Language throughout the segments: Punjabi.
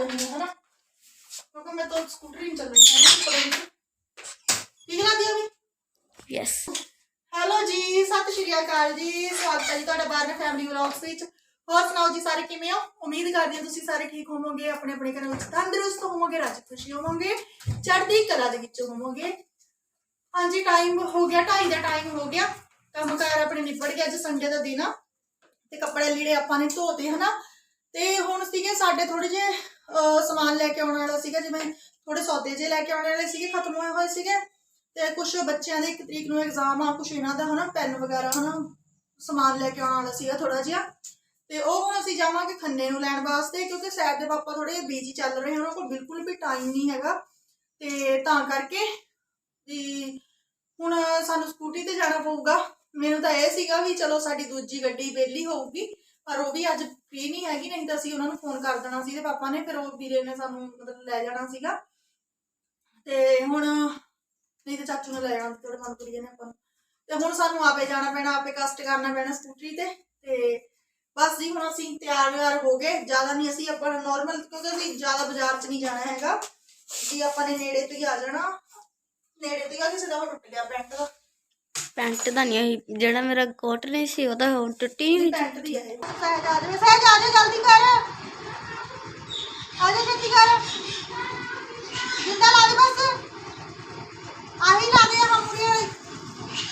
ਜਾਂਦੀ ਹਾਂ ਹਨਾ ਕਿਉਂਕਿ ਮੈਂ ਤਾਂ ਸਕੂਟਰੀ ਨਹੀਂ ਚੱਲਣੀ ਹੈ ਠੀਕ ਲੱਗਦੀ ਆ ਵੀ ਯੈਸ ਹੈਲੋ ਜੀ ਸਤਿ ਸ਼੍ਰੀ ਅਕਾਲ ਜੀ ਸਵਾਗਤ ਹੈ ਜੀ ਤੁਹਾਡਾ ਬਾਰਨਾ ਫੈਮਿਲੀ ਵਲੌਗਸ ਵਿੱਚ ਹੋਰ ਸੁਣਾਓ ਜੀ ਸਾਰੇ ਕਿਵੇਂ ਹੋ ਉਮੀਦ ਕਰਦੀ ਹਾਂ ਤੁਸੀਂ ਸਾਰੇ ਠੀਕ ਹੋਵੋਗੇ ਆਪਣੇ ਆਪਣੇ ਘਰਾਂ ਵਿੱਚ ਤੰਦਰੁਸਤ ਹੋਵੋਗੇ ਰਾਜੀ ਖੁਸ਼ੀ ਹੋਵੋਗੇ ਚੜ੍ਹਦੀ ਕਲਾ ਦੇ ਵਿੱਚ ਹੋਵੋਗੇ ਹਾਂਜੀ ਟਾਈਮ ਹੋ ਗਿਆ ਢਾਈ ਦਾ ਟਾਈਮ ਹੋ ਗਿਆ ਕੰਮ ਕਾਰ ਆਪਣੇ ਨਿਬੜ ਗਿਆ ਅੱਜ ਸੰਡੇ ਦਾ ਦਿਨ ਆ ਤੇ ਕੱਪੜੇ ਲੀੜੇ ਆਪਾਂ ਨੇ ਧੋਤੇ ਹਨਾ ਤੇ ਹੁਣ ਸੀਗੇ ਸਾਡੇ ਥੋੜੇ ਜਿਹੇ ਸਮਾਨ ਲੈ ਕੇ ਆਉਣ ਵਾਲਾ ਸੀਗਾ, ਜਿਵੇਂ ਥੋੜੇ ਸੌਦੇ ਜੇ ਲੈ ਕੇ ਆਉਣ ਵਾਲੇ ਸੀਗੇ ਖਤਮ ਹੋਏ ਹੋਏ ਸੀਗੇ। ਤੇ ਕੁਝ ਬੱਚਿਆਂ ਦੇ ਇੱਕ ਤਰੀਕ ਨੂੰ ਐਗਜ਼ਾਮ ਆ ਕੁਝ ਇਹਨਾਂ ਦਾ, ਹਨਾ ਪੈਨ ਵਗੈਰਾ, ਹਨਾ, ਸਮਾਨ ਲੈ ਕੇ ਆਉਣ ਵਾਲਾ ਸੀਗਾ ਥੋੜਾ ਜਿਹਾ। ਤੇ ਉਹ ਹੁਣ ਅਸੀਂ ਜਾਵਾਂਗੇ ਖੰਨੇ ਨੂੰ ਲੈਣ ਵਾਸਤੇ, ਕਿਉਂਕਿ ਸੈਰ ਦੇ ਪਾਪਾ ਥੋੜੇ ਬੀਜੀ ਚੱਲ ਰਹੇ ਹਨ, ਉਹਨਾਂ ਕੋਲ ਬਿਲਕੁਲ ਵੀ ਟਾਈਮ ਨਹੀਂ ਹੈਗਾ। ਤੇ ਤਾਂ ਕਰਕੇ ਵੀ ਹੁਣ ਸਾਨੂੰ ਸਕੂਟੀ ਤੇ ਜਾਣਾ ਪਊਗਾ। ਮੈਨੂੰ ਤਾਂ ਇਹ ਸੀਗਾ ਵੀ ਚਲੋ ਸਾਡੀ ਦੂਜੀ ਗੱਡੀ ਵਿਹਲੀ ਹੋਊਗੀ। ਪਰ ਉਹ ਵੀ ਅੱਜ ਫ੍ਰੀ ਨਹੀਂ ਹੈਗੀ, ਨਹੀਂ ਤਾਂ ਅਸੀਂ ਉਹਨਾਂ ਨੂੰ ਫੋਨ ਕਰ ਦੇਣਾ ਸੀ ਤੇ ਪਾਪਾ ਨੇ, ਫਿਰ ਉਹ ਵੀਰੇ ਨੇ ਸਾਨੂੰ ਮਤਲਬ ਲੈ ਜਾਣਾ ਸੀਗਾ। ਤੇ ਹੁਣ ਨਹੀਂ ਤੇ ਚਾਚੂ ਨੇ ਲੈ ਜਾਣਾ ਤੁਹਾਡੇ ਮਨਪੁਰੀ ਨੇ ਆਪਾਂ ਤੇ ਹੁਣ ਸਾਨੂੰ ਆਪੇ ਜਾਣਾ ਪੈਣਾ, ਆਪੇ ਕਸ਼ਟ ਕਰਨਾ ਪੈਣਾ ਸਕੂਟਰੀ ਤੇ। ਤੇ ਬਸ ਜੀ, ਹੁਣ ਅਸੀਂ ਤਿਆਰ ਵਿਆਰ ਹੋ ਗਏ। ਜ਼ਿਆਦਾ ਨਹੀਂ ਅਸੀਂ ਆਪਾਂ ਨਾਰਮਲ ਕਿਉਂਕਿ ਅਸੀਂ ਜ਼ਿਆਦਾ ਬਾਜ਼ਾਰ 'ਚ ਨਹੀਂ ਜਾਣਾ ਹੈਗਾ। ਜੀ ਆਪਾਂ ਨੇ ਨੇੜੇ ਤੋਂ ਹੀ ਆ ਜਾਣਾ। ਨੇੜੇ ਤੋਂ ਹੀ ਆ, ਕਿਸੇ ਦਾ ਟੁੱਟ ਗਿਆ ਪੈਂਟ। ਦਾ ਪੈਂਟ ਦਾ ਨਹੀਂ ਹੋਈ ਜਿਹੜਾ ਮੇਰਾ ਕੋਟ ਨਹੀਂ ਸੀ ਉਹਦਾ ਹੁਣ ਟੁੱਟੀ ਨਹੀਂ ਪੈਂਟ ਹੈ ਇਹ। ਸਹਿਜ ਆ ਜਾਵੇ ਸਹਿਜ ਆ ਜਾ ਜਲਦੀ ਕਰ। ਆ ਜਾ ਛੇਤੀ ਕਰ। ਜਿੰਦਾ ਲਾ ਦੇ ਬਸ। ਆਹੀ ਲਾ ਦੇ ਹਮੂਰੀ ਵਾਲੀ।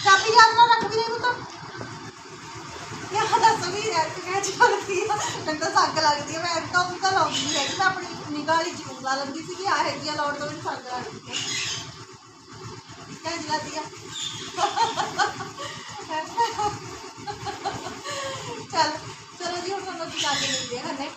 ਚਾਬੀ ਯਾਦ ਨਾਲ ਰੱਖ ਵੀ ਨਹੀਂ ਪੁੱਤ। ਇਹ ਹਦਾ ਸਭੀ ਰਹਿ ਕੇ ਕਹਿ ਚਲਦੀ ਆ। ਮੈਨੂੰ ਤਾਂ ਸੰਗ ਲੱਗਦੀ ਆ ਮੈਂ ਤਾਂ ਉਹ ਤਾਂ ਲਾਉਂਦੀ ਹੈਗੀ ਮੈਂ ਆਪਣੀ ਨਿਗਾਹ ਵਾਲੀ ਜ਼ਰੂਰ ਲਾ ਲੈਂਦੀ ਸੀ ਕਿ ਆ ਹੈਗੀ ਆ ਲਾਉਣ ਤੋਂ ਮੈਨੂੰ ਸੰਗ ਲੱਗਦੀ ਆ। ਕਹਿ ਜਲਾਦੀ ਆ ਚੱਲ ਚਲੋ ਜੀ ਹੁਣ ਤੁਹਾਨੂੰ ਅਸੀਂ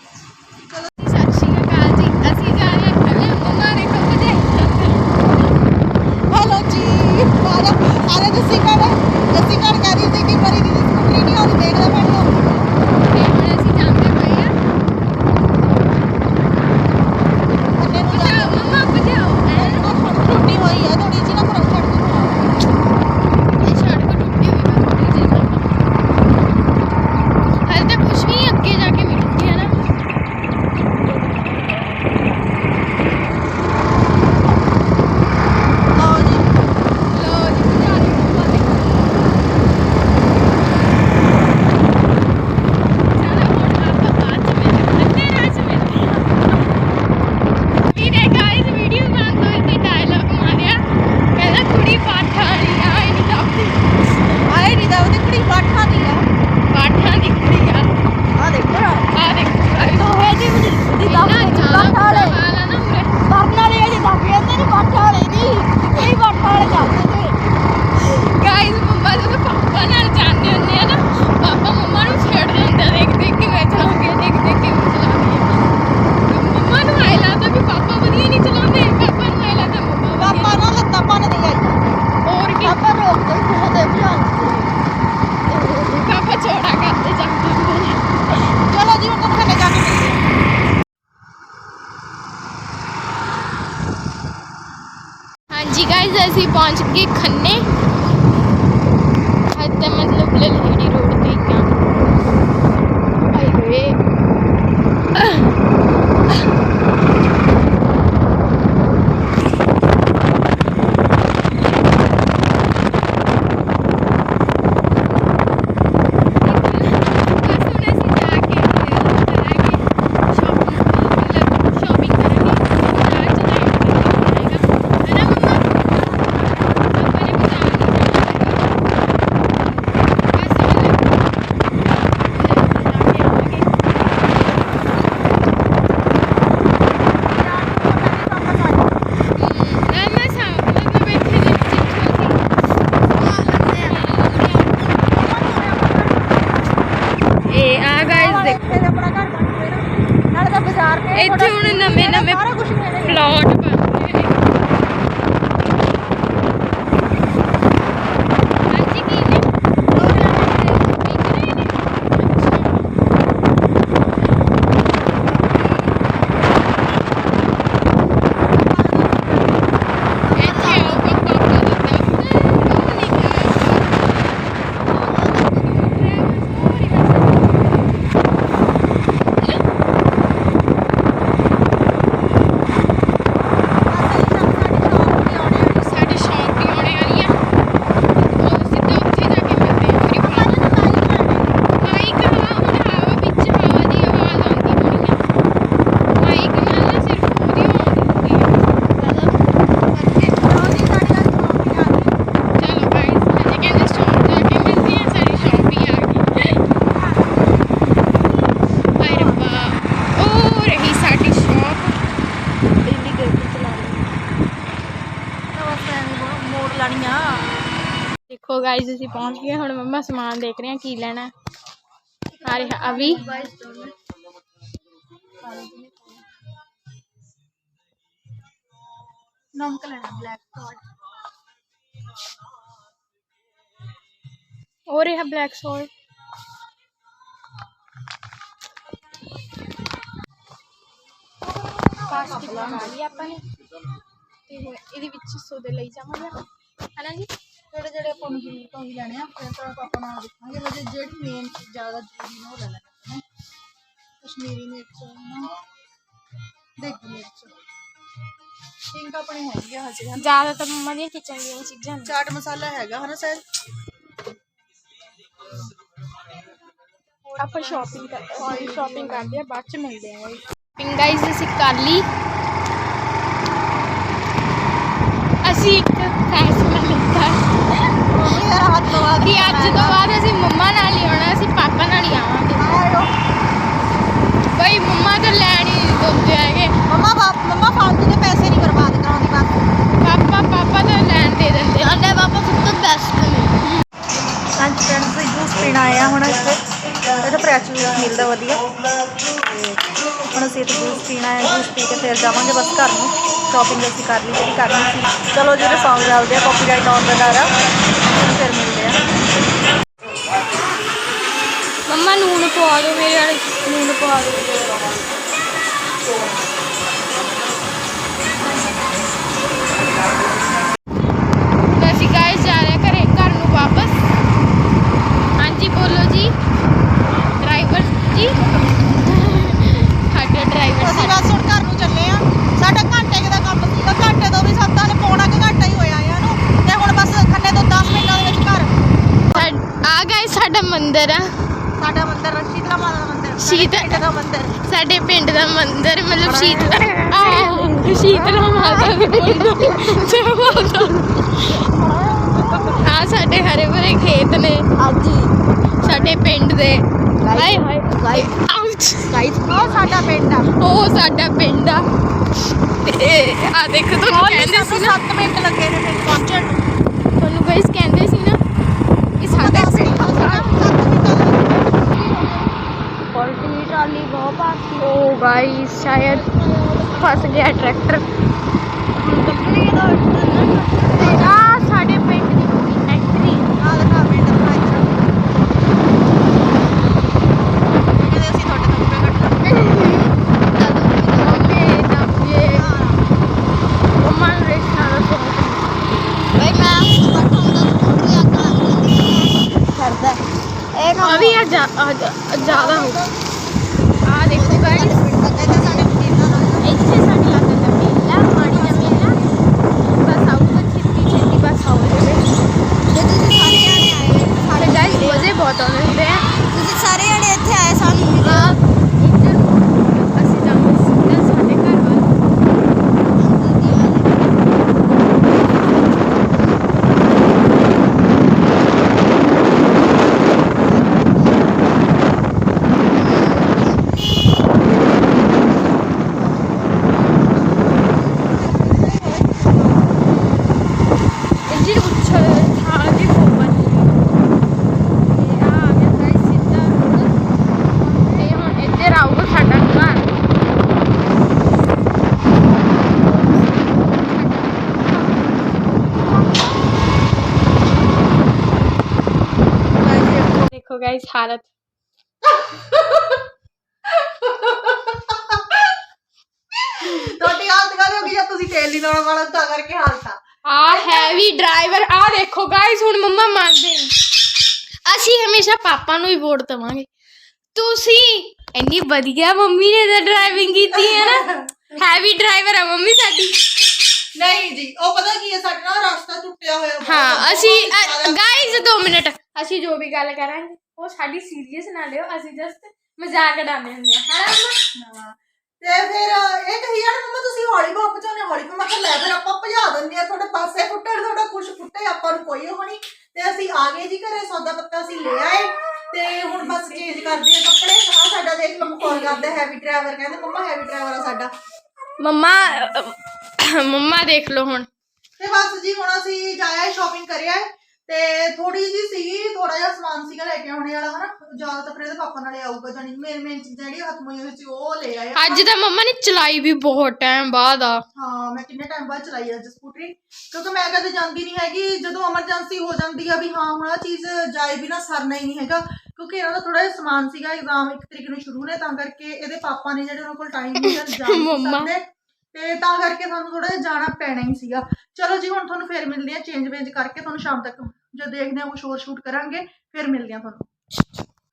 ਗਾਇਸ ਅਸੀਂ ਪਹੁੰਚ ਗਏ। ਹੁਣ ਮੰਮਾ ਸਮਾਨ ਦੇਖ ਰਹੇ ਆ ਕੀ ਲੈਣਾ ਹੈ। ਆ ਰਿਹਾ ਅਵੀ ਨਮਕ ਲੈਣਾ ਬਲੈਕ ਕਾਰਡ ਹੋ ਰਿਹਾ ਬਲੈਕ ਸੌਲਟ ਪਾਸਟ ਬਣਾ ਲਈ ਆਪਾਂ ਨੇ। ਤੇ ਹੁਣ ਇਹਦੇ ਵਿੱਚ ਸੋਦੇ ਲਈ ਜਾਵਾਂਗੇ ਹਨਾ ਜੀ? ਜਿਹੜੇ ਜਿਹੜੇ ਆਪਾਂ ਨੂੰ ਜ਼ਰੂਰਤ ਹੋਈ ਲੈਣੇ ਆ ਫਿਰ ਤਾਂ ਆਪਾਂ ਨਾਲ ਦੇਖਾਂਗੇ ਵੈਸੇ ਜਿਹੜੀ ਮੇਨ ਜ਼ਿਆਦਾ ਜ਼ਰੂਰੀ ਨੇ ਉਹ ਲੈ ਲੈਣੇ ਕਸ਼ਮੀਰੀ ਮਿਰਚ ਨਾ ਦੇਗੀ ਮਿਰਚ। ਪਿੰਕ ਆਪਣੇ ਹੈਗੀ ਆ ਹਜੇ ਹਨ? ਜ਼ਿਆਦਾਤਰ ਮੰਮਾ ਦੀਆਂ ਕਿਚਨ ਦੀਆਂ ਚੀਜ਼ਾਂ ਨੇ। ਚਾਟ ਮਸਾਲਾ ਹੈਗਾ ਹਨਾ ਸਰ? ਆਪਾਂ ਸ਼ਾਪਿੰਗ ਕਰ ਸ਼ਾਪਿੰਗ ਕਰਦੇ ਆ ਬਾਅਦ ਚ ਮਿਲਦੇ ਆ ਸ਼ਾਪਿੰਗ ਗਾਈਜ਼ ਅਸੀਂ ਕਰ ਲਈ। ਅਸੀਂ ਇੱਕ ਲਿੱਤਾ ਹੱਥ ਤੋਂ ਕਿ ਅੱਜ ਤੋਂ ਬਾਅਦ ਅਸੀਂ ਮੰਮਾ ਨਾਲ ਹੀ ਆਉਣਾ ਅਸੀਂ ਪਾਪਾ ਨਾਲ ਹੀ ਆਵਾਂਗੇ। ਬਈ ਮੰਮਾ ਤਾਂ ਲੈਣ ਦਿੰਦੇ ਹੈਗੇ। ਮਮਾ ਬਾਪ ਮਮਾ ਫਾਲਤੂ ਦੇ ਪੈਸੇ ਨਹੀਂ ਬਰਬਾਦ ਕਰਾਉਂਦੀ ਬਸ। ਪਾਪਾ ਪਾਪਾ ਤਾਂ ਲੈਣ ਦੇ ਦਿੰਦੇ ਸਾਡੇ ਪਾਪਾ ਸਭ ਤੋਂ ਬੈਸਟ ਨੇ। ਹਾਂਜੀ ਫਰੈਂਡਸ ਅਸੀਂ ਜੂਸ ਪੀਣ ਆਏ ਆ ਹੁਣ ਇੱਥੇ। ਇਹਦਾ ਫਰੈਸ਼ ਜੂਸ ਮਿਲਦਾ ਵਧੀਆ। ਹੁਣ ਅਸੀਂ ਇੱਥੇ ਜੂਸ ਪੀਣਾ ਹੈ ਜੂਸ ਪੀ ਕੇ ਫਿਰ ਜਾਵਾਂਗੇ ਬਸ ਘਰ ਨੂੰ। ਸ਼ਾਪਿੰਗ ਅਸੀਂ ਕਰ ਲਈ ਜਿਹੜੀ ਕਰਨੀ ਸੀ। ਚਲੋ ਜਿਹੜੇ ਸੌਂਗ ਚੱਲਦੇ ਆ ਕਾਪੀਰਾਈਟ ਆਨ ਵਗੈਰਾ ਫਿਰ ਮਿਲਦੇ ਆ। ਮੰਮਾ ਨੂਨ ਪਵਾ ਦਿਓ ਮੇਰੇ ਵਾਲੇ ਨੂਨ ਪਵਾ ਦਿਓ। ਤਾਂ ਅਸੀਂ ਗਾਇਸ ਜਾ ਰਹੇ ਹਾਂ ਘਰੇ ਘਰ ਨੂੰ ਵਾਪਸ। ਹਾਂਜੀ ਬੋਲੋ ਜੀ। ਡਰਾਈਵਰ ਜੀ। ਸਾਡਾ ਡਰਾਈਵਰ ਅਸੀਂ ਬਸ ਹੁਣ ਘਰ ਨੂੰ ਚੱਲੇ ਆ ਸਾਡਾ ਘੰਟੇ ਕੁ ਦਾ ਕੰਮ ਸੀਗਾ ਘੰਟੇ ਤੋਂ ਵੀ ਸੱਤਾਂ ਨੇ ਪੌਣਾ ਕੁ ਘੰਟਾ ਹੀ ਹੋਇਆ ਆ ਨੂੰ ਤੇ ਹੁਣ ਬਸ ਖੰਨੇ ਤੋਂ 10 ਮਿੰਟਾਂ ਦੇ ਵਿੱਚ ਘਰ ਆ ਗਾਇਸ ਸਾਡਾ ਮੰਦਿਰ ਆ। ਸਾਡਾ ਮੰਦਿਰ ਸ਼ੀਤਲਾ ਮਾਤਾ ਦਾ ਮੰਦਿਰ ਪਿੰਡ ਦਾ ਮੰਦਿਰ। ਸਾਡੇ ਪਿੰਡ ਦਾ ਮੰਦਿਰ ਮਤਲਬ ਸ਼ੀਤਲਾ ਆਹ ਸ਼ੀਤਲਾ ਮਾਤਾ ਦੇ ਜੈ ਮਾਤਾ ਆ ਸਾਡੇ ਹਰੇ ਭਰੇ ਖੇਤ ਨੇ। ਹਾਂਜੀ। ਸਾਡੇ ਪਿੰਡ ਦੇ। ਹਾਏ ਹਾਏ। ਆਊਚ ਗਾਈਸ ਉਹ ਸਾਡਾ ਪਿੰਡ ਆ। ਉਹ ਸਾਡਾ ਪਿੰਡ ਆ। ਤੇ ਆ ਦੇਖੋ ਤੁਹਾਨੂੰ ਕਹਿੰਦੇ ਸੀ ਨਾ। 7 ਮਿੰਟ ਲੱਗੇ ਨੇ ਪਿੰਡ ਪਹੁੰਚਣ ਨੂੰ। ਤੁਹਾਨੂੰ ਗਾਇਸ ਕਹਿੰਦੇ ਸੀ ਨਾ ਕਿ ਸਾਡਾ ਪਿੰਡ ਪੋਲਟਰੀ ਟਰਾਲੀ ਬਹੁਤ ਪਾਸ ਉਹ ਗਾਇਸ ਸ਼ਾਇਦ ਫਸ ਗਿਆ ਟਰੈਕਟਰ ਆ ਸਾਡੇ ਪਿੰਡ ਦੀ ਫੈਕਟਰੀ ਨਾਲ ਦਾ ਪਿੰਡ ਬਣਾਇਆ ਕਹਿੰਦੇ ਅਸੀਂ ਤੁਹਾਡੇ ਤੋਂ ਰੁਪਏ ਕੱਟਾਂਗੇ ਬਈ ਮੈਂ ਬਠਾਉਂਦਾ ਸਕੂਟਰੀ ਅੱਗ ਲੱਗ ਜਾਂਦੀ ਕਰਦਾ ਇਹ ਕੰਮ ਅਭੀ ਆ ਜ਼ਿਆਦਾ ਹੋ ਆ ਦੇਖੋ ਗਾਇਸ ਕਹਿੰਦੇ ਸਾਡੇ ਮਸ਼ੀਨਾਂ ਨਾਲ ਇੱਥੇ ਸਾਡੇ ਲੱਗ ਜਾਂਦਾ ਮੇਲਾ ਮਾੜੀ ਦਾ ਮੇਲਾ ਬਸ ਆਊਗਾ ਛੇਤੀ ਛੇਤੀ ਬਸ ਆਉ ਜਾਵੇ ਜੇ ਤੁਸੀਂ ਸਾਰੇ ਜਣੇ ਆਏ ਤੇ ਗਾਇਸ ਮਜ਼ੇ ਬਹੁਤ ਆਉਂਦੇ ਹੁੰਦੇ ਆ ਤੁਸੀਂ ਸਾਰੇ ਜਣੇ ਇੱਥੇ ਆਏ ਸਾਨੂੰ ਮਿਲੋ ਆ ਇੱਧਰ ਅਸੀਂ ਜਾਵਾਂਗੇ ਸਿੱਧਾ ਸਾਡੇ ਘਰ ਵੱਲ ਇੰਜਨ ਉੱਛਲ ਥਾਂ ਦੀ ਹੋਵਨ ਇਹ ਆ ਗਿਆ ਗਾਇਸ ਸਿੱਧਾ road। ਤੇ ਹੁਣ ਇੱਧਰ ਆਊਗਾ ਸਾਡਾ ਘਰ ਦੇਖੋ ਗਾਇਸ ਹਾਲਤ ਤੁਹਾਡੀ ਹਾਲਤ ਕਾਹਦੀ ਹੋ ਗਈ ਜਦ ਤੁਸੀਂ ਤੇਲ ਨਹੀਂ ਲਾਉਣ ਵਾਲਾ ਤਾਂ ਕਰਕੇ ਹਾਲਤ ਆ। ਆ ਹੈਵੀ ਡਰਾਈਵਰ ਆ ਦੇਖੋ ਗਾਇਸ ਹੁਣ ਮੰਮਾ ਮੰਨਦੇ ਨੇ। ਅਸੀਂ ਹਮੇਸ਼ਾ ਪਾਪਾ ਨੂੰ ਹੀ ਵੋਟ ਦਵਾਂਗੇ। ਤੁਸੀਂ ਇੰਨੀ ਵਧੀਆ ਮੰਮੀ ਨੇ ਤਾਂ ਡਰਾਈਵਿੰਗ ਕੀਤੀ ਹੈ ਨਾ। ਹੈਵੀ ਡਰਾਈਵਰ ਆ ਮੰਮੀ ਸਾਡੀ। ਨਹੀਂ ਜੀ ਉਹ ਪਤਾ ਕੀ ਹੈ ਸਾਡੇ ਨਾਲ ਰਸਤਾ ਟੁੱਟਿਆ ਹੋਇਆ ਬਹੁਤ- ਹਾਂ ਬਹੁਤ ਅਸੀਂ ਜ਼ਿਆਦਾ। Guys 2 minute. ਅਸੀਂ ਜੋ ਵੀ ਗੱਲ ਕਰਾਂਗੇ। ਉਹ ਸਾਡੀ ਸੀਰੀਅਸ ਨਾ ਲਿਓ ਅਸੀਂ ਜਸਟ ਮਜ਼ਾਕ ਉਡਾਉਂਦੇ ਹੁੰਦੇ ਆ ਹਨਾ ਮੰਮਾ? ਹਾਂ। ਤੇ ਫਿਰ ਇਹ ਕਹੀ ਜਾਣ ਮੰਮਾ ਤੁਸੀਂ ਹੌਲੀ ਭਾਪ ਚਾਹੁੰਦੇ ਹੌਲੀ ਮੈਂ ਕਿਹਾ ਲੈ ਫਿਰ ਆਪਾਂ ਭਜਾ ਦਿੰਦੇ ਆ ਤੁਹਾਡੇ ਪਾਸੇ ਫੁੱਟਣ ਤੁਹਾਡਾ ਕੁਝ ਫੁੱਟੇ ਆਪਾਂ ਨੂੰ ਕੋਈ ਨਹੀਂ ਤੇ ਅਸੀਂ ਆ ਗਏ ਜੀ ਘਰੇ ਸੌਦਾ ਪੱਤਾ ਅਸੀਂ ਲੈ ਆਏ। ਤੇ ਹੁਣ ਬਸ ਚੇਂਜ ਕਰਦੇ ਆ ਕੱਪੜੇ। ਆ ਸਾਡਾ ਦੇਖ ਲਓ ਮਖੌਲ ਕਰਦਾ ਹੈਵੀ ਡਰਾਈਵਰ ਕਹਿੰਦੇ ਮੰਮਾ ਹੈਵੀ ਡਰਾਈਵਰ ਆ ਸਾਡਾ। ਮੰਮਾ ਮੰਮਾ ਦੇਖ ਲਓ ਹੁਣ। ਤੇ ਬਸ ਜੀ ਹੁਣ ਅਸੀਂ ਜਾਇਆ ਸ਼ਾਪਿੰਗ ਕਰਿਆ। ਹੈ ਤੇ ਥੋੜੀ ਜੀ ਸੀਗੀ ਥੋੜਾ ਜਿਹਾ ਸਮਾਨ ਸੀਗਾ ਲੈ ਕੇ ਆਉਣੇ ਵਾਲਾ ਹਨਾ? ਜ਼ਿਆਦਾ ਤਾਂ ਫਿਰ ਇਹਦੇ ਪਾਪਾ ਨਾਲੇ ਆਊਗਾ ਜਾਨੀ ਮੇਨ ਮੇਨ ਚੀਜ਼ਾਂ ਜਿਹੜੀਆਂ ਖਤਮ ਹੋਈਆਂ ਹੋਈਆਂ ਸੀ ਉਹ ਲੈ ਆਏ। ਅੱਜ ਤਾਂ ਮੰਮਾ ਨੇ ਚਲਾਈ ਵੀ ਬਹੁਤ ਟਾਈਮ ਬਾਅਦ ਆ। ਹਾਂ ਮੈਂ ਕਿੰਨੇ ਟਾਈਮ ਬਾਅਦ ਚਲਾਈ ਅੱਜ ਸਕੂਟਰੀ? ਕਿਉਂਕਿ ਮੈਂ ਕਦੇ ਜਾਂਦੀ ਨਹੀਂ ਹੈਗੀ ਜਦੋਂ ਐਮਰਜੈਂਸੀ ਹੋ ਜਾਂਦੀ ਆ ਵੀ ਹਾਂ ਹੁਣ ਆ ਚੀਜ਼ ਜਾਏ ਬਿਨਾ ਸਰਨਾ ਹੀ ਨਹੀਂ ਹੈਗਾ। ਕਿਉਂਕਿ ਇਹਨਾਂ ਦਾ ਥੋੜਾ ਜਿਹਾ ਸਮਾਨ ਸੀਗਾ ਐਗਜ਼ਾਮ ਇੱਕ ਤਰੀਕ ਨੂੰ ਸ਼ੁਰੂ ਨੇ ਤਾਂ ਕਰਕੇ ਇਹਦੇ ਪਾਪਾ ਨੇ ਜਿਹੜੇ ਉਹਨਾਂ ਕੋਲ ਟਾਈਮ ਨਹੀਂ ਜਾਂ ਜਾ। ਸਕਦੇ। ਤੇ ਤਾਂ ਕਰਕੇ ਸਾਨੂੰ ਥੋੜਾ ਜਿਹਾ ਜਾਣਾ ਪੈਣਾ ਹੀ ਸੀਗਾ। ਚਲੋ ਜੀ ਹੁਣ ਤੁਹਾਨੂੰ ਫੇਰ ਮਿਲਦੇ ਆ ਚੇਂਜ ਵੇਂਜ ਕਰਕੇ ਤੁਹਾਨੂੰ ਸ਼ਾਮ ਤੱਕ ਜਦ ਦੇਖਦੇ ਆ ਕੁਛ ਹੋਰ ਸ਼ੂਟ ਕਰਾਂਗੇ ਫਿਰ ਮਿਲਦੇ ਆ ਤੁਹਾਨੂੰ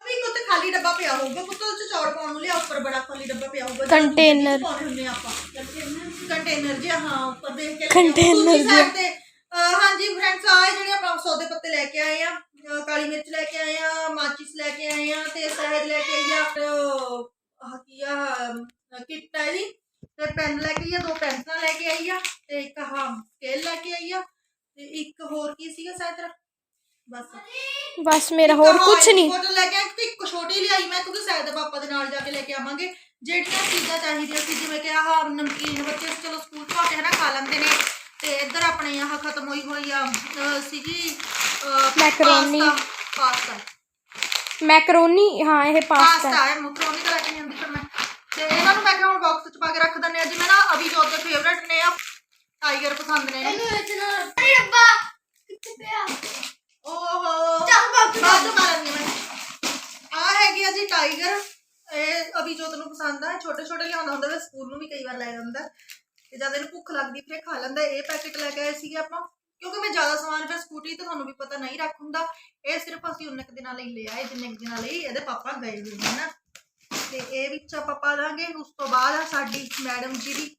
ਵੀ ਕੁੱਤੇ ਖਾਲੀ ਡੱਬਾ ਪਿਆ ਹੋਊਗਾ ਕੁੱਤੇ ਉਹ ਚ ਚੌਲ ਪਾਉਣ ਨੂੰ ਲਿਆ ਉੱਪਰ ਬੜਾ ਖਾਲੀ ਡੱਬਾ ਪਿਆ ਹੋਊਗਾ ਜਿਹੜਾ Container। ਪਾਉਣੇ ਹੁੰਦੇ ਆ ਆਪਾਂ ਕੰਟੇਨਰ ਜਿਹਾ ਹਾਂ ਉੱਪਰ ਦੇਖ ਕੇ Container ਜਿਹਾ। ਤੇ ਅਹ ਹਾਂਜੀ ਫਰੈਂਡਸ ਆਏ ਜਿਹੜੇ ਆਪਾਂ ਸੌਦੇ ਪੱਤੇ ਲੈ ਕੇ ਆਏ ਆ ਅਹ ਕਾਲੀ ਮਿਰਚ ਲੈ ਕੇ ਆਏ ਆ ਮਾਚਿਸ ਲੈ ਕੇ ਆਏ ਆ ਤੇ ਸ਼ਹਿਦ ਲੈ ਕੇ ਆਈ ਆ ਤੇ ਉਹ ਆਹ ਕੀ ਆ ਕਿੱਟ ਹੈ ਜੀ ਤੇ ਪੈਨ ਲੈ ਕੇ ਆਈ ਆ ਦੋ ਪੈਨਸਲਾਂ ਲੈ ਕੇ ਆਈ ਆ ਤੇ ਇੱਕ ਆਹ ਸਕੇਲ ਲੈ ਕੇ ਆਈ ਆ ਤੇ ਇੱਕ ਹੋਰ ਕੀ ਸੀਗਾ ਸ਼ਾਇਦ ਬਸ ਬਸ ਮੇਰਾ ਹੋਰ ਕੁਝ ਨਹੀਂ। ਬੋਤਲ ਲੈ ਕੇ ਤੇ ਇੱਕ ਛੋਟੀ ਲਿਆਈ ਮੈਂ ਕਿਉਂਕਿ ਸ਼ਾਇਦ ਪਾਪਾ ਦੇ ਨਾਲ ਜਾ ਕੇ ਲੈ ਕੇ ਆਵਾਂਗੇ। ਜਿਹੜੀਆਂ ਚੀਜ਼ਾਂ ਚਾਹੀਦੀਆਂ ਸੀ ਜਿਵੇਂ ਕਿ ਆਹ ਨਮਕੀਨ ਬੱਚੇ ਚਲੋ ਸਕੂਲ ਤੋਂ ਆ ਕੇ ਹਨਾ ਖਾ ਲੈਂਦੇ ਨੇ। ਤੇ ਇੱਧਰ ਆਪਣੇ ਆਹ ਖਤਮ ਹੋਈ ਹੋਈ ਆ ਸੀਗੀ ਮੈਕਰੋਨੀ। ਪਾਸਤਾ ਮੈਕਰੋਨੀ ਹਾਂ ਇਹ ਪਾਸਤਾ। ਪਾਸਤਾ ਹੈ ਮੈਕਰੋਨੀ ਤਾਂ ਲੈ ਕੇ ਨਹੀਂ ਆਉਂਦੀ ਫਿਰ ਮੈਂ। ਤੇ ਇਹਨਾਂ ਨੂੰ ਮੈਂ ਕਿਹਾ ਹੁਣ ਬਾਕਸ ਚ ਪਾ ਕੇ ਰੱਖ ਦਿੰਦੇ ਆ ਜਿਵੇਂ ਨਾ ਅਭੀ ਜੋਤ ਦੇ ਫੇਵਰਟ ਨੇ ਆ ਟਾਈਗਰ ਪਸੰਦ ਨੇ। ਇਹਨੂੰ। ਡੱਬਾ ਕਿੱਥੇ ਪਿਆ? ਓਹੋ। ਚੱਲ ਬਾਕੀ ਬਾਅਦ ਚੋਂ ਮੈਂ। ਆ ਹੈਗੀ ਆ ਜੀ ਟਾਈਗਰ। ਇਹ ਅਭੀ ਨੂੰ ਪਸੰਦ ਆ। ਛੋਟੇ ਛੋਟੇ ਲਿਆਉਂਦਾ ਹੁੰਦਾ ਵੇ ਸਕੂਲ ਨੂੰ ਵੀ ਕਈ ਵਾਰ ਲੈ ਜਾਂਦਾ। ਤੇ ਜਦ ਇਹਨੂੰ ਭੁੱਖ ਲੱਗਦੀ, ਫਿਰ ਖਾ ਲੈਂਦਾ। ਇਹ ਪੈਕੇਟ ਲੈ ਕੇ ਆਏ ਸੀਗੇ ਆਪਾਂ। ਕਿਉਂਕਿ ਮੈਂ ਜ਼ਿਆਦਾ ਸਮਾਨ ਫਿਰ ਸਕੂਟਰੀ ਤੇ ਤੁਹਾਨੂੰ ਵੀ ਪਤਾ ਨਹੀਂ ਰੱਖ ਹੁੰਦਾ। ਇਹ ਸਿਰਫ ਅਸੀਂ ਉਨੇ ਕੁ ਦਿਨਾਂ ਲਈ ਲੈ ਆਏ, ਜਿੰਨੇ ਕੁ ਦਿਨਾਂ ਲਈ ਇਹਦੇ ਪਾਪਾ ਗਏ ਹੋਏ ਨੇ ਤੇ ਇਹ ਵਿੱਚ ਆਪਾਂ ਪਾ ਲਾਂਗੇ ਉਸ ਤੋਂ ਬਾਅਦ ਆ ਸਾਡੀ ਮੈਡਮ ਜੀ ਦੀ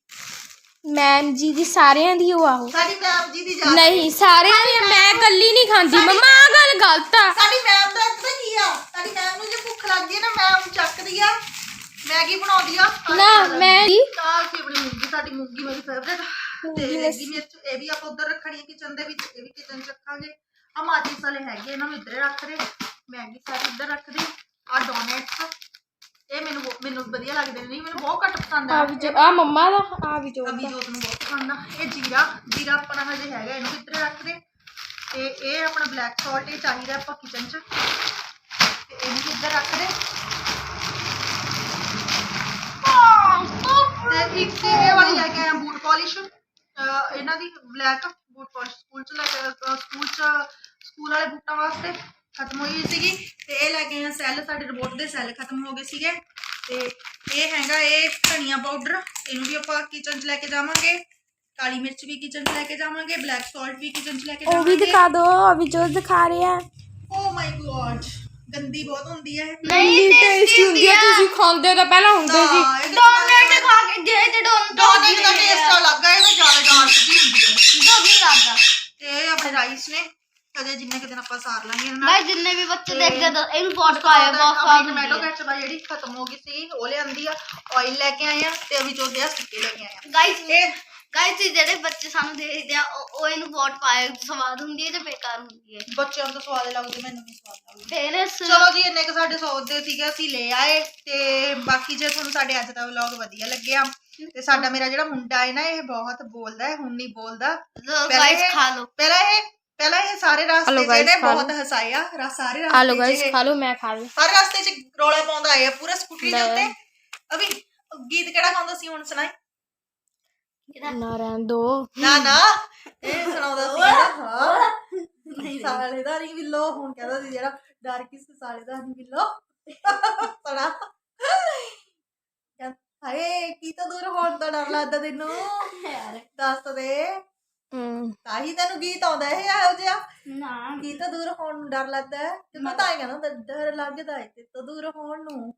ਮੈਮ ਜੀ ਦੀ ਸਾਰਿਆਂ ਦੀ ਉਹ ਆਹੋ। ਸਾਡੀ ਮੈਮ ਜੀ ਦੀ ਜਾ ਨਹੀਂ ਸਾਰਿਆਂ ਦੀ ਮੈਂ ਇਕੱਲੀ ਨਹੀਂ ਖਾਂਦੀ। ਮੰਮਾ ਆ ਗੱਲ ਗਲਤ ਆ। ਸਾਡੀ ਮੈਮ ਦਾ ਪਤਾ ਕੀ ਆ? ਸਾਡੀ ਮੈਮ ਨੂੰ ਜੇ ਭੁੱਖ ਲੱਗਦੀ ਹੈ ਨਾ ਮੈਮ ਚੱਕਦੀ ਆ। ਮੈਗੀ ਬਣਾਉਂਦੀ ਆ ਨਾ ਮੈਂ ਤਾਂ ਕਿ ਆਪਣੀ ਮੂੰਗੀ ਸਾਡੀ ਮੂੰਗੀ ਮੇਰੀ ਫੇਵਰੇਟ ਤੇ ਮਿਰਚ ਇਹ ਵੀ ਆਪਾਂ ਉਧਰ ਰੱਖਣੀ ਹੈ ਕਿਚਨ ਦੇ ਵਿੱਚ ਇਹ ਵੀ ਕਿਚਨ ਚ ਰੱਖਾਂਗੇ। ਆ ਮਾਚਿਸ ਵਾਲੇ ਹੈਗੇ ਇਹਨਾਂ ਨੂੰ ਇੱਧਰ ਰੱਖ ਦੇ। ਮੈਗੀ ਸਾਰੀ ਇੱਧਰ ਰੱਖ ਦੇ। ਆ ਡੋਨਟਸ ਇਹ ਮੈਨੂੰ ਬਹੁ- ਮੈਨੂੰ ਵਧੀਆ ਲੱਗਦੇ ਨੇ ਨਹੀਂ ਮੈਨੂੰ ਬਹੁਤ ਘੱਟ ਪਸੰਦ ਆ। ਆ ਵੀ ਜੋ ਆ ਮੰਮਾ ਦਾ ਆ ਵੀ ਜੋ ਅਭੀ ਜੋਤ ਨੂੰ ਬਹੁਤ ਪਸੰਦ ਆ। ਇਹ ਜੀਰਾ ਜੀਰਾ ਆਪਣਾ ਹਜੇ ਹੈਗਾ ਇਹਨੂੰ ਵੀ ਇੱਧਰ ਰੱਖ ਦੇ। ਤੇ ਇਹ ਆਪਣਾ ਬਲੈਕ ਸਾਲਟ ਇਹ ਚਾਹੀਦਾ ਆਪਾਂ ਕਿਚਨ 'ਚ। ਤੇ ਇਹਨੂੰ ਵੀ ਇੱਧਰ ਰੱਖ ਦੇ। ਤੇ ਇੱਕ ਇਹ ਵਾਲੀ ਲੈ ਕੇ ਆਇਆ ਬੂਟ ਪਾਲਿਸ਼ ਇਹਨਾਂ ਦੀ ਬਲੈਕ ਬੂਟ ਪਾਲਿਸ਼ ਸਕੂਲ 'ਚ ਲੈ ਕੇ ਸਕੂਲ 'ਚ ਸਕੂਲ ਵਾਲੇ ਬੂਟਾਂ ਵਾਸਤੇ। ਖਤਮ ਹੋਈ ਸੀਗੀ ਤੇ ਇਹ ਲੈ ਕੇ ਆਏ ਸੈੱਲ ਸਾਡੇ ਰਿਬੋਟ ਦੇ ਸੈੱਲ ਖਤਮ ਹੋ ਗਏ ਸੀਗੇ। ਤੇ ਇਹ ਹੈਗਾ ਇਹ ਧਨੀਆ ਪਾਊਡਰ ਇਹਨੂੰ ਵੀ ਆਪਾਂ ਕਿਚਨ 'ਚ ਲੈ ਕੇ ਜਾਵਾਂਗੇ। ਕਾਲੀ ਮਿਰਚ ਵੀ ਕਿਚਨ 'ਚ ਲੈ ਕੇ ਜਾਵਾਂਗੇ ਬਲੈਕ ਸਾਲਟ ਵੀ ਕਿਚਨ 'ਚ ਲੈ ਕੇ ਉਹ ਵੀ ਦਿਖਾ ਦੋ ਅਭੀ ਜੋ ਦਿਖਾ ਰਿਹਾ ਓ ਮਾਈ ਗॉड ਗੰਦੀ ਬਹੁਤ ਹੁੰਦੀ ਹੈ। ਇਹ। ਨਹੀਂ ਟੇਸਟੀ ਹੁੰਦੀ ਆ ਤੁਸੀਂ ਖਾਂਦੇ ਤਾਂ ਪਹਿਲਾਂ ਹੁੰਦੇ ਸੀ। ਹਾਂ, ਡੋਨਟ ਖਾ ਕੇ ਜੇ ਤੇ ਡੋਨਟ ਡੋਨਟ ਦਾ ਟੇਸਟ ਅਲੱਗ ਹੈ ਇਹਦਾ ਜ਼ਿਆਦਾ ਜਾਣ ਦੀ ਹੁੰਦੀ ਹੈ ਵੀ ਲੱਗਦਾ। ਤੇ ਇਹ ਆਪਣੇ ਰਾਈਸ ਨੇ। ਕਦੇ ਜਿੰਨੇ ਕਿ ਦਿਨ ਆਪਾਂ ਸਾਰ ਲਾਂਗੇ ਨਾਲ ਭਾਈ ਜਿੰਨੇ ਵੀ ਬੱਚੇ ਦੇਖਦੇ ਤਾਂ ਇਹਨੂੰ ਪੋਟ ਪਾਇਆ ਬਹੁਤ ਸਵਾਦ ਟੋਮੈਟੋ ਹੁੰਦੀ। ਕੈਚਪ ਆ ਜਿਹੜੀ ਖਤਮ ਹੋ ਗਈ ਸੀ ਉਹ ਲਿਆਂਦੀ ਆ ਆਇਲ ਲੈ ਕੇ ਆਏ ਆ ਤੇ ਅਭੀ ਜੋ ਗਿਆ ਸਿੱਕੇ ਲੈ ਕੇ ਆਏ ਆ। ਗਾਇਸ ਇਹ ਗਾਇਸ ਜਿਹੜੇ ਬੱਚੇ ਸਾਨੂੰ ਦੇਖਦੇ ਆ ਉਹ ਉਹ ਇਹਨੂੰ ਪੋਟ ਪਾਇਆ ਸਵਾਦ ਹੁੰਦੀ ਹੈ ਜਾਂ ਬੇਕਾਰ ਹੁੰਦੀ ਹੈ। ਬੱਚਿਆਂ ਨੂੰ ਤਾਂ ਸਵਾਦ ਲੱਗਦੇ ਮੈਨੂੰ ਨਹੀਂ ਸਵਾਦ ਲੱਗਦੇ। ਫੇਨਸ ਚਲੋ ਜੀ ਇੰਨੇ ਕੁ ਸਾਡੇ ਸੌਦੇ ਸੀਗੇ ਅਸੀਂ ਲੈ ਆਏ ਤੇ ਬਾਕੀ ਜੇ ਤੁਹਾਨੂੰ ਸਾਡੇ ਅੱਜ ਦਾ ਵਲੌਗ ਵਧੀਆ ਲੱਗਿਆ ਤੇ ਸਾਡਾ ਮੇਰਾ ਜਿਹੜਾ ਮੁੰਡਾ ਹੈ ਨਾ ਇਹ ਬਹੁਤ ਬੋਲਦਾ ਹੈ ਹੁਣ ਨਹੀਂ ਬੋਲਦਾ। ਗਾਇਸ ਇਹ- ਖਾ ਲਓ। ਪਹਿਲਾਂ ਇਹ ਪਹਿਲਾਂ ਇਹ ਸਾਰੇ ਰਸਤੇ ਜਿਹੜੇ ਲਓ। ਬਹੁਤ ਹਸਾਇਆ ਰਾ- ਸਾਰੇ ਰਸਤੇ ਗਾਇਸ ਚ ਖਾ ਮੈਂ ਖਾ ਲਿਆ ਹਰ ਰਸਤੇ 'ਚ ਰੌਲਾ ਪਾਉਂਦਾ ਆਇਆ ਪੂਰਾ ਸਕੂਟਰੀ ਦੇ। ਉੱਤੇ। ਅਭੀ ਗੀਤ ਕਿਹੜਾ ਗਾਉਂਦਾ ਸੀ ਹੁਣ ਸੁਣਾਈ? ਨਾ ਰਹਿਣ ਦੋ। ਨਾ ਨਾ। ਇਹ ਸੁਣਾਉਂਦਾ ਸੀ ਹਾਂ ਸਾਲੇ ਦਾ ਨਹੀਂ ਬਿੱਲੋ ਹੁਣ ਕਹਿੰਦਾ ਸੀ ਜਿਹੜਾ ਡਰ ਕਿਸ ਸਾਲੇ ਦਾ ਨਹੀਂ ਬਿੱਲੋ। ਸੜਾ ਹਾਏ ਕੀ ਤਾਂ ਦੂਰ ਹੋਣ ਦਾ ਡਰ ਲੱਗਦਾ ਤੈਨੂੰ। ਦੱਸ ਦੇ। ਹਮ, ਤਾਂ ਹੀ ਤੈਨੂੰ ਗੀਤ ਆਉਂਦਾ ਇਹ ਇਹੋ ਜਿਹਾ। ਨਾ। ਕੀ ਤਾਂ ਦੂਰ ਹੋਣ ਨੂੰ ਡਰ ਲੱਗਦਾ ਹੈ। ਤੇ ਮੈਂ ਤਾਂ ਇਹ ਕਹਿੰਦਾ ਹੁੰਦਾ, ਡਰ ਲੱਗਦਾ ਹੈ ਤੇ ਤੋਂ ਦੂਰ ਹੋਣ ਨੂੰ।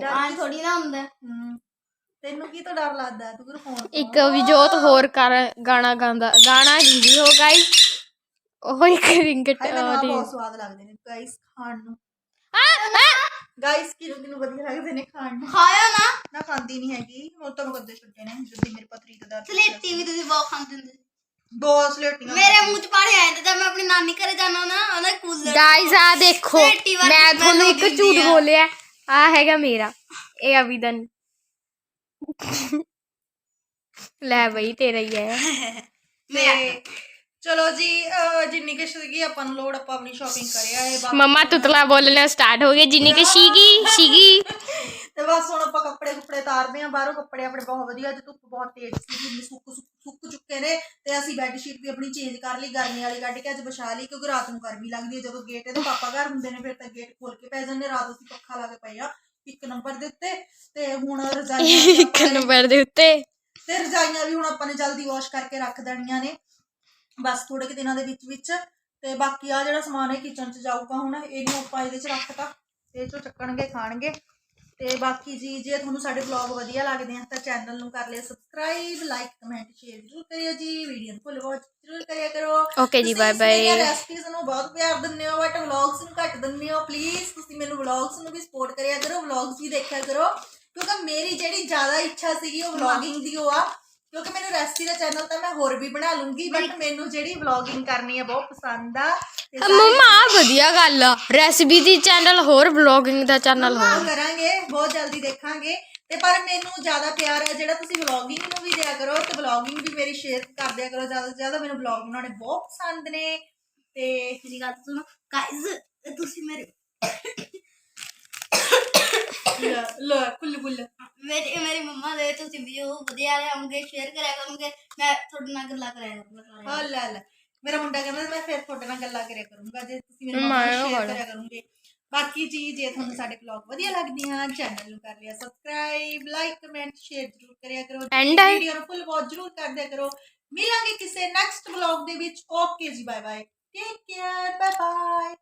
ਡਰ ਆ ਕਿਸ- ਥੋੜੀ ਨਾ ਹੁੰਦਾ। ਹਮ, ਤੈਨੂੰ ਕੀ ਤੋਂ ਡਰ ਲੱਗਦਾ ਹੈ ਦੂਰ ਹੋਣ ਤੋਂ? ਇੱਕ ਵਿਜੋਤ ਹੋਰ ਕਰ ਗਾਣਾ ਗਾਉਂਦਾ ਗਾਣਾ ਹਿੰਦੀ ਹੋ ਗਾਇਸ ਉਹ ਇੱਕ ਰਿੰਗਟ ਹਾਏ ਮੈਨੂੰ ਆਹ ਉਹਦੀ। ਬਹੁਤ ਸਵਾਦ ਲੱਗਦੇ ਨੇ ਗਾਈਸ ਖਾਣ ਨੂੰ। ਗਾਈਸ ਕਿਹਨੂੰ ਕਿਹਨੂੰ ਵਧੀਆ ਲੱਗਦੇ ਨੇ ਖਾਣ ਨੂੰ? ਖਾਇਆ ਨਾ। ਨਾ ਖਾਂਦੀ ਨਹੀਂ ਹੈਗੀ। ਉਹ ਤਾਂ ਮੈਂ ਕਦੇ ਛੱਡੇ ਨੇ ਜਦ ਦੀ ਮੇਰੇ ਪਤਰੀ ਦਾ ਦਰਦ ਸਲੇਟੀ ਵੀ ਤੁਸੀਂ ਬਹੁਤ ਖਾਂਦੇ ਹੁੰਦੇ ਸੀ। ਬਹੁਤ ਸਲੇਟੀਆਂ ਮੇਰੇ ਮੂੰਹ ਚ ਪਾਣੀ ਆਏ ਤੇ ਜਦ ਮੈਂ ਆਪਣੀ ਨਾਨੀ ਘਰੇ ਜਾਣਾ ਨਾ ਉਹਨੇ ਕੂਲਰ ਗਾਇਸ ਆ ਦੇਖੋ ਸਲੇਟੀ ਵਾਲੀ ਮੈਂ smell ਤੁਹਾਨੂੰ ਇੱਕ ਆਉਂਦੀ ਝੂਠ ਆ। ਬੋਲਿਆ ਆ ਹੈਗਾ ਮੇਰਾ ਇਹ ਅਭਿਦਨ ਲੈ ਬਈ ਤੇਰਾ ਹੀ ਹੈ ਤੇ ਚਲੋ ਜੀ ਅਹ ਜਿੰਨੀ ਕਿ ਸੀਗੀ ਆਪਾਂ ਨੂੰ ਲੋੜ ਆਪਾਂ ਆਪਣੀ ਸ਼ਾਪਿੰਗ ਕਰਿਆ ਏ ਬਾਕੀ ਮੰਮਾ ਤੁਤਲਾ ਬੋਲਣਾ ਸਟਾਰਟ ਹੋ ਗਏ ਜਿੰਨੀ ਕਿ ਸੀਗੀ ਸੀਗੀ। ਤੇ ਬਸ ਹੁਣ ਆਪਾਂ ਕੱਪੜੇ ਕੁੱਪੜੇ ਤਾਰਦੇ ਆ ਬਾਹਰੋਂ ਕੱਪੜੇ ਆਪਣੇ ਬਹੁਤ ਵਧੀਆ ਅੱਜ ਧੁੱਪ ਬਹੁਤ ਤੇਜ਼ ਸੀ ਸੁੱਕ ਸੁੱਕ ਸੁੱਕ ਚੁੱਕੇ ਨੇ ਤੇ ਅਸੀਂ ਬੈੱਡ ਸ਼ੀਟ ਵੀ ਆਪਣੀ ਚੇਂਜ ਕਰ ਲਈ ਗਰਮੀ ਵਾਲੀ ਕੱਢ ਕੇ ਅੱਜ ਵਿਛਾ ਲਈ ਕਿਉਂਕਿ ਰਾਤ ਨੂੰ ਗਰਮੀ ਲੱਗਦੀ ਹੈ ਜਦੋਂ ਗੇਟ ਇਹਦੇ ਪਾਪਾ ਘਰ ਹੁੰਦੇ ਨੇ ਫਿਰ ਤਾਂ ਗੇਟ ਖੋਲ ਕੇ ਪੈ ਜਾਂਦੇ ਰਾਤ ਅਸੀਂ ਪੱਖਾ ਲਾ ਕੇ ਪਏ ਆ ਇੱਕ ਨੰਬਰ ਦੇ ਉੱਤੇ ਤੇ ਹੁਣ ਰਜਾਈਆਂ ਵੀ ਇੱਕ ਆਪਾਂ ਨੇ- ਨੰਬਰ ਦੇ ਉੱਤੇ। ਤੇ ਰਜਾਈਆਂ ਵੀ ਹੁਣ ਆਪਾਂ ਨੇ ਜਲਦੀ ਵਾਸ਼ ਕਰਕੇ ਰੱਖ ਦੇਣੀਆਂ ਨੇ। ਬਸ ਥੋੜੇ ਕਿ ਦਿਨਾਂ ਦੇ ਵਿੱਚ ਵਿੱਚ। ਤੇ ਬਾਕੀ ਆ ਜਿਹੜਾ ਸਮਾਨ ਹੈ ਕਿਚਨ 'ਚ ਜਾਊਗਾ ਹੁਣ ਇਹਨੂੰ ਆਪਾਂ ਇਹਦੇ 'ਚ ਰੱਖਤਾ। ਇਹ 'ਚੋਂ ਚੱਕਣਗੇ ਖਾਣਗੇ। ਤੇ ਬਾਕੀ ਜੀ ਜੇ ਤੁਹਾਨੂੰ ਸਾਡੇ ਵਲੌਗ ਵਧੀਆ ਲੱਗਦੇ ਆ ਤਾਂ ਚੈਨਲ ਨੂੰ ਕਰ ਲਿਆ ਸਬਸਕ੍ਰਾਈਬ ਲਾਈਕ ਕਮੈਂਟ ਸ਼ੇਅਰ ਜ਼ਰੂਰ ਕਰਿਓ ਜੀ। ਵੀਡੀਓ ਨੂੰ ਫੁੱਲ ਵਾਚ ਜ਼ਰੂਰ ਕਰਿਆ ਕਰੋ। Okay ਜੀ, bye bye. ਰੈਸਪੀਜ਼ ਨੂੰ ਬਹੁਤ ਪਿਆਰ ਦਿੰਦੇ ਹੋ ਬਟ ਵਲੌਗਸ ਨੂੰ ਘੱਟ ਦਿੰਦੇ ਹੋ ਪਲੀਜ਼ ਤੁਸੀਂ ਮੈਨੂੰ ਵਲੌਗਸ ਨੂੰ ਵੀ ਸਪੋਰਟ ਕਰਿਆ ਕਰੋ ਵਲੌਗਸ ਵੀ ਦੇਖਿਆ ਕਰੋ। ਕਿਉਂਕਿ ਮੇਰੀ ਜਿਹੜੀ ਜ਼ਿਆਦਾ ਇੱਛਾ ਸੀਗੀ ਉਹ ਵਲੌਗਿੰਗ ਦੀ ਉਹ ਆ। ਕਿਉਂਕਿ ਮੈਨੂੰ ਰੈਸਪੀ ਦਾ ਚੈਨਲ ਤਾਂ ਮੈਂ ਹੋਰ ਵੀ ਬਣਾ ਲੂੰਗੀ ਬਟ ਮੈਨੂੰ ਜਿਹੜੀ ਵਲੌਗਿੰਗ ਕਰਨੀ ਹੈ ਬਹੁਤ ਪਸੰਦ ਆ। ਤੇ ਸਾਰੇ- ਮੰਮਾ ਆਹ ਵਧੀਆ ਗੱਲ ਆ। ਰੈਸਪੀ ਦੀ ਚੈਨਲ ਹੋਰ ਵਲੌਗਿੰਗ ਦਾ ਚੈਨਲ ਹਾਂ ਹੋਰ। ਕਰਾਂਗੇ ਬਹੁਤ ਜਲਦੀ ਦੇਖਾਂਗੇ। ਤੇ ਪਰ ਮੈਨੂੰ ਜ਼ਿਆਦਾ ਪਿਆਰ ਹੈ ਜਿਹੜਾ ਤੁਸੀਂ ਵਲੌਗਿੰਗ ਨੂੰ ਵੀ ਦਿਆ ਕਰੋ ਤੇ ਵਲੌਗਿੰਗ ਵੀ ਮੇਰੀ ਸ਼ੇਅਰ ਕਰ ਦਿਆ ਕਰੋ ਜ਼ਿਆਦਾ ਤੋਂ ਜ਼ਿਆਦਾ। ਮੈਨੂੰ ਵਲੌਗ ਬਣਾਉਣੇ ਬਹੁਤ ਪਸੰਦ ਨੇ। ਤੇ ਮੇਰੀ ਗੱਲ ਸੁਣੋ। ਗਾਇਜ਼ ਤੁਸੀਂ ਮੇਰੇ ਲੈ ਲੈ ਕੁੱਲ ਕੁੱਲ ਮੇਰੀ ਮੇਰੀ ਮੰਮਾ ਦੇ ਤੁਸੀਂ ਵੀਡੀਓ ਵਧੀਆ ਲਿਆਉਂਗੇ ਸ਼ੇਅਰ ਕਰਿਆ ਕਰੋਗੇ। ਮੈਂ ਤੁਹਾਡੇ ਨਾਲ ਗੱਲਾਂ ਕਰਿਆ ਕਰੂੰਗਾ। ਹਾਂ ਲੈ ਲੈ। ਮੇਰਾ ਮੁੰਡਾ ਕਹਿੰਦਾ ਮੈਂ ਫਿਰ ਤੁਹਾਡੇ ਨਾਲ ਗੱਲਾਂ ਕਰਿਆ ਕਰੂੰਗਾ ਜੇ ਤੁਸੀਂ ਮੇਰੇ ਨਾਲ ਸ਼ੇਅਰ। ਕਰਿਆ ਕਰੋਗੇ। ਬਾਕੀ ਜੀ ਜੇ ਤੁਹਾਨੂੰ ਸਾਡੇ ਵਲੌਗ ਵਧੀਆ ਲੱਗਦੇ ਹਨ ਚੈਨਲ ਨੂੰ ਕਰ ਲਿਆ ਸਬਸਕ੍ਰਾਈਬ ਲਾਈਕ ਕਮੈਂਟ ਸ਼ੇਅਰ ਜ਼ਰੂਰ ਕਰਿਆ ਕਰੋ। ਵੀਡੀਓ ਨੂੰ ਫੁੱਲ ਵਾਚ ਜ਼ਰੂਰ ਕਰ ਦਿਆ ਕਰੋ। ਮਿਲਾਂਗੇ ਕਿਸੇ ਨੈਕਸਟ ਵਲੌਗ ਦੇ ਵਿੱਚ। Okay ji bye bye take care bye bye